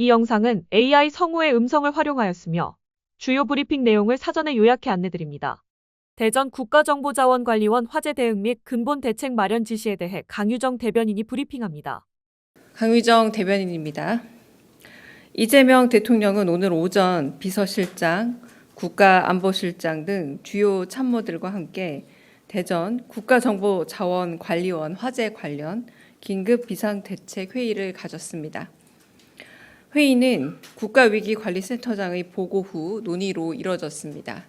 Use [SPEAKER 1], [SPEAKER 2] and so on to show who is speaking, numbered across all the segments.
[SPEAKER 1] 이 영상은 AI 성우의 음성을 활용하였으며 주요 브리핑 내용을 사전에 요약해 안내드립니다. 대전 국가정보자원관리원 화재 대응 및 근본 대책 마련 지시에 대해 강유정 대변인이 브리핑합니다.
[SPEAKER 2] 강유정 대변인입니다. 이재명 대통령은 오늘 오전 비서실장, 국가안보실장 등 주요 참모들과 함께 대전 국가정보자원관리원 화재 관련 긴급 비상대책 회의를 가졌습니다. 회의는 국가위기관리센터장의 보고 후 논의로 이뤄졌습니다.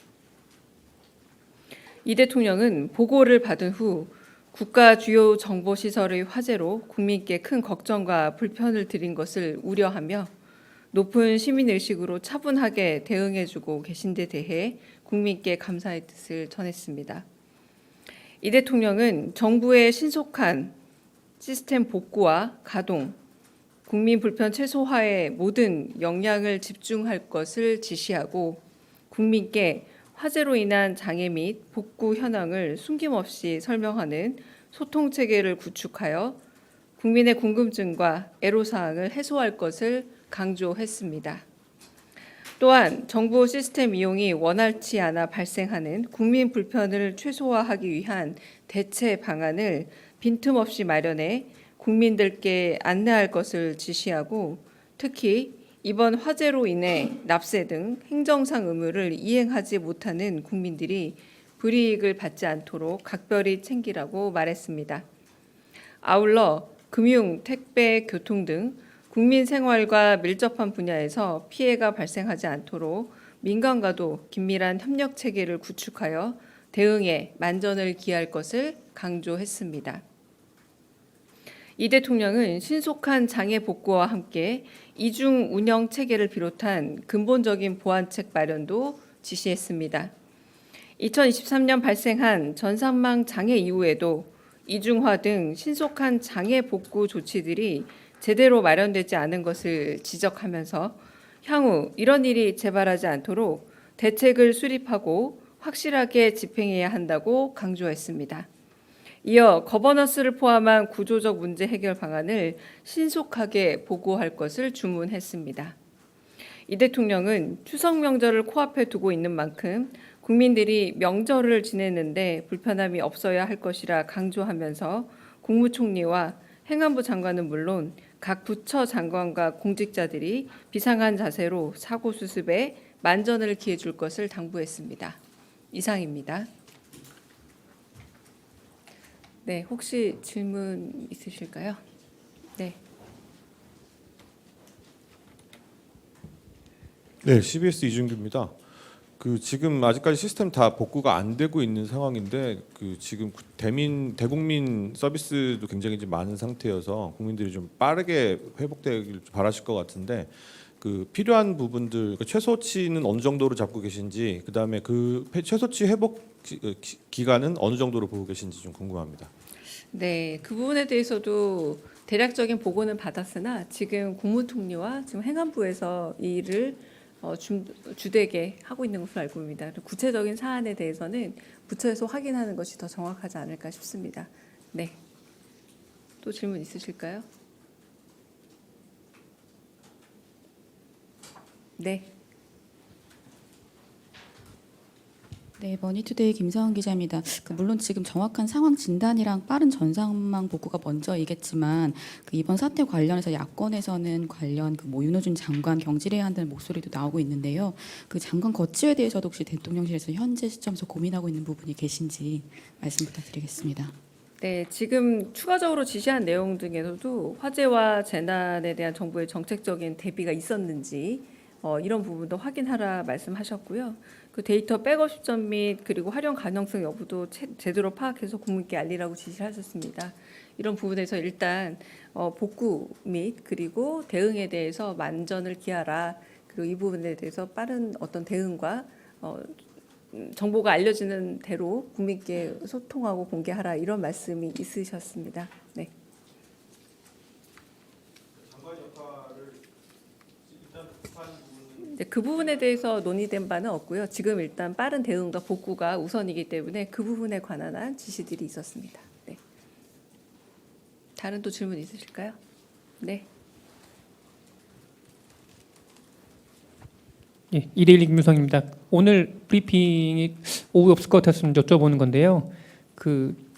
[SPEAKER 2] 이 대통령은 보고를 받은 후 국가 주요 정보 시설의 화재로 국민께 큰 걱정과 불편을 드린 것을 우려하며 높은 시민 의식으로 차분하게 대응해 주고 계신 데 대해 국민께 감사의 뜻을 전했습니다. 이 대통령은 정부의 신속한 시스템 복구와 가동, 국민 불편 최소화에 모든 역량을 집중할 것을 지시하고 국민께 화재로 인한 장애 및 복구 현황을 숨김없이 설명하는 소통 체계를 구축하여 국민의 궁금증과 애로사항을 해소할 것을 강조했습니다. 또한 정부 시스템 이용이 원활치 않아 발생하는 국민 불편을 최소화하기 위한 대체 방안을 빈틈없이 마련해 국민들께 안내할 것을 지시하고 특히 이번 화재로 인해 납세 등 행정상 의무를 이행하지 못하는 국민들이 불이익을 받지 않도록 각별히 챙기라고 말했습니다. 아울러 금융, 택배, 교통 등 국민 생활과 밀접한 분야에서 피해가 발생하지 않도록 민간과도 긴밀한 협력 체계를 구축하여 대응에 만전을 기할 것을 강조했습니다. 이 대통령은 신속한 장애 복구와 함께 이중 운영 체계를 비롯한 근본적인 보완책 마련도 지시했습니다. 2023년 발생한 전산망 장애 이후에도 이중화 등 신속한 장애 복구 조치들이 제대로 마련되지 않은 것을 지적하면서 향후 이런 일이 재발하지 않도록 대책을 수립하고 확실하게 집행해야 한다고 강조했습니다. 이어 거버넌스를 포함한 구조적 문제 해결 방안을 신속하게 보고할 것을 주문했습니다. 이 대통령은 추석 명절을 코앞에 두고 있는 만큼 국민들이 명절을 지내는데 불편함이 없어야 할 것이라 강조하면서 국무총리와 행안부 장관은 물론 각 부처 장관과 공직자들이 비상한 자세로 사고 수습에 만전을 기해 줄 것을 당부했습니다. 이상입니다. 네, 혹시 질문 있으실까요? 네.
[SPEAKER 3] 네, CBS 이준규입니다. 그 지금 아직까지 시스템 다 복구가 안 되고 있는 상황인데 그 지금 구- 대민 대국민 서비스도 굉장히 좀 많은 상태여서 국민들이 좀 빠르게 회복되길 바라실 것 같은데 그 필요한 부분들 그러니까 최소치는 어느 정도로 잡고 계신지 그다음에 그 폐- 최소치 회복 기- 어, 기- 기간은 어느 정도로 보고 계신지 좀 궁금합니다.
[SPEAKER 2] 네, 그 부분에 대해서도 대략적인 보고는 받았으나 지금 국무총리와 지금 행안부에서 이 일을 어, 주, 주되게 하고 있는 것으로 알고 있습니다. 구체적인 사안에 대해서는 부처에서 확인하는 것이 더 정확하지 않을까 싶습니다. 네. 또 질문 있으실까요? 네.
[SPEAKER 4] 네, 머니투데이 김서원 기자입니다. 그 물론 지금 정확한 상황 진단이랑 빠른 전상망 복구가 먼저이겠지만 그 이번 사태 관련해서 야권에서는 관련 그뭐 윤호준 장관 경질해야 한다는 목소리도 나오고 있는데요. 그 장관 거치에 대해서도 혹시 대통령실에서 현재 시점에서 고민하고 있는 부분이 계신지 말씀 부탁드리겠습니다.
[SPEAKER 2] 네, 지금 추가적으로 지시한 내용 중에서도 화재와 재난에 대한 정부의 정책적인 대비가 있었는지 어, 이런 부분도 확인하라 말씀하셨고요. 그 데이터 백업 시점 및 그리고 활용 가능성 여부도 체- 제대로 파악해서 국민께 알리라고 지시를 하셨습니다. 이런 부분에서 일단 어, 복구 및 그리고 대응에 대해서 만전을 기하라. 그리고 이 부분에 대해서 빠른 어떤 대응과 어, 음, 정보가 알려지는 대로 국민께 소통하고 공개하라 이런 말씀이 있으셨습니다. 네. 이제 그 부분에 대해서 논의된 바는 없고요. 지금 일단 빠른 대응과 복구가 우선이기 때문에 그 부분에 관한 한 지시들이 있었습니다. 네. 다른 또 질문 있으실까요? 네.
[SPEAKER 5] 예, 이데일리 김유성입니다. 오늘 브리핑이 오후 없을 것 같아서 좀 여쭤보는 건데요. 그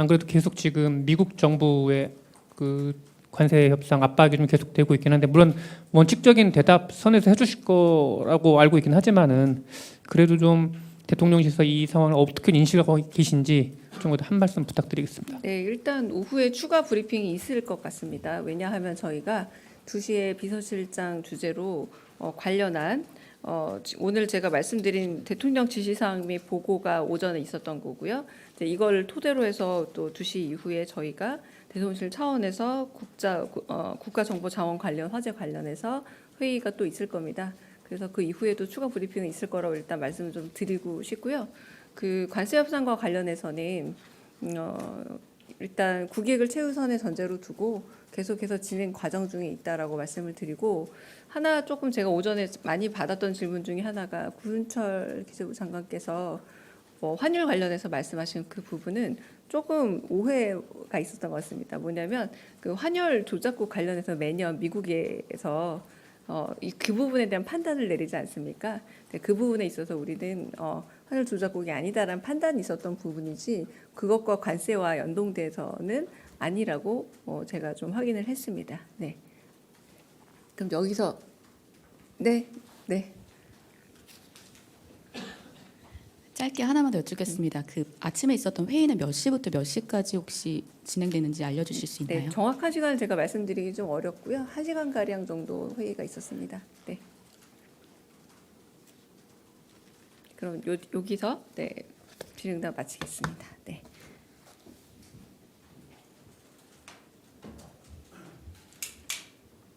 [SPEAKER 5] 안 그래도 계속 지금 미국 정부의 그 관세 협상 압박이 좀 계속되고 있긴 한데 물론 원칙적인 대답 선에서 해주실 거라고 알고 있긴 하지만은 그래도 좀 대통령실에서 이 상황을 어떻게 인식하고 계신지 좀한 말씀 부탁드리겠습니다.
[SPEAKER 2] 네, 일단 오후에 추가 브리핑이 있을 것 같습니다. 왜냐하면 저희가 2시에 비서실장 주제로 어, 관련한 어, 지- 오늘 제가 말씀드린 대통령 지시사항 및 보고가 오전에 있었던 거고요. 이제 이걸 토대로 해서 또 2시 이후에 저희가 대통령실 차원에서 국자 어, 국가정보자원 관련 화제 관련해서 회의가 또 있을 겁니다. 그래서 그 이후에도 추가 브리핑이 있을 거라고 일단 말씀을 좀 드리고 싶고요. 그 관세 협상과 관련해서는 음, 어, 일단 국익을 최우선의 전제로 두고 계속해서 진행 과정 중에 있다라고 말씀을 드리고 하나 조금 제가 오전에 많이 받았던 질문 중에 하나가 구윤철 기재부 장관께서 뭐 환율 관련해서 말씀하신 그 부분은 조금 오해가 있었던 것 같습니다. 뭐냐면 그 환율 조작국 관련해서 매년 미국에서 어, 이, 그 부분에 대한 판단을 내리지 않습니까? 그 부분에 있어서 우리는 어, 환율 조작국이 아니다라는 판단이 있었던 부분이지 그것과 관세와 연동돼서는 아니라고 어, 제가 좀 확인을 했습니다. 네. 그럼 여기서 네, 네.
[SPEAKER 4] 짧게 하나만 더 여쭙겠습니다. 그 아침에 있었던 회의는 몇 시부터 몇 시까지 혹시 진행되는지 알려주실 수
[SPEAKER 2] 네,
[SPEAKER 4] 있나요?
[SPEAKER 2] 정확한 시간을 제가 말씀드리기 좀 어렵고요. 한 시간 가량 정도 회의가 있었습니다. 네. 그럼 요, 여기서 네 질의응답 마치겠습니다. 네.